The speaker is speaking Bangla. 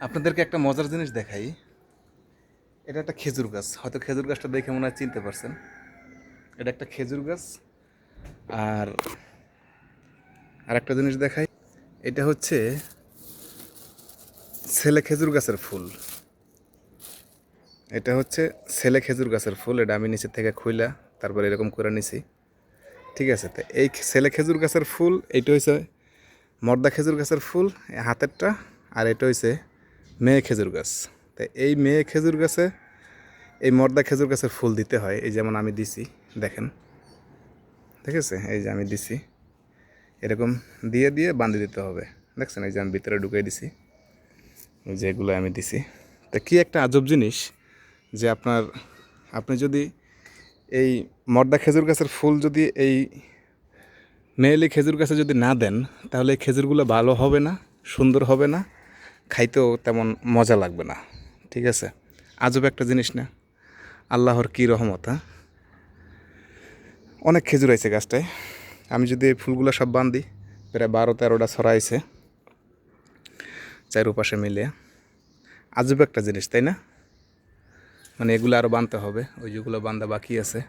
আপনাদেরকে একটা মজার জিনিস দেখাই। এটা একটা খেজুর গাছ। হয়তো খেজুর গাছটা দেখে মনে হয় চিনতে পারছেন। এটা একটা খেজুর গাছ। আর আর একটা জিনিস দেখাই। এটা হচ্ছে ছেলে খেজুর গাছের ফুল। এটা হচ্ছে ছেলে খেজুর গাছের ফুল। এটা আমি নিচে থেকে খুইলা তারপর এরকম করে নিছি। ঠিক আছে, তো এই ছেলে খেজুর গাছের ফুল এইটা হচ্ছে মর্দা খেজুর গাছের ফুল হাতেরটা, আর এটা হচ্ছে মেয়ে খেজুর গাছ। তো এই মেয়ে খেজুর গাছে, এই মর্দা খেজুর গাছের ফুল দিতে হয়, এই যেমন আমি দিছি, দেখেন। ঠিক আছে? এই যে আমি দিছি। এরকম দিয়ে দিয়ে বাঁধে দিতে হবে। দেখছেন? এই যে আমি ভিতরে ঢুকিয়ে দিছি। এই যে এগুলো আমি দিছি। তা কি একটা আজব জিনিস যে আপনার, আপনি যদি এই মর্দা খেজুর গাছের ফুল যদি এই মেয়েলি খেজুর গাছে যদি না দেন, তাহলে এই খেজুরগুলো ভালো হবে না, সুন্দর হবে না? খাইতেও তেমন মজা লাগবে না, ঠিক আছে? আজব একটা জিনিস না? আল্লাহর কী রহমত হ্যাঁ? অনেক খেজুর আছে গাছটায়। আমি যদি এই ফুলগুলো সব বান্ধি প্রায় বারো তেরোটা ছড়াইছে চারোপাশে মিলে। আজব একটা জিনিস, তাই না? মানে এগুলো আরও বাঁধতে হবে, ওই যেগুলো বান্ধা বাকি আছে।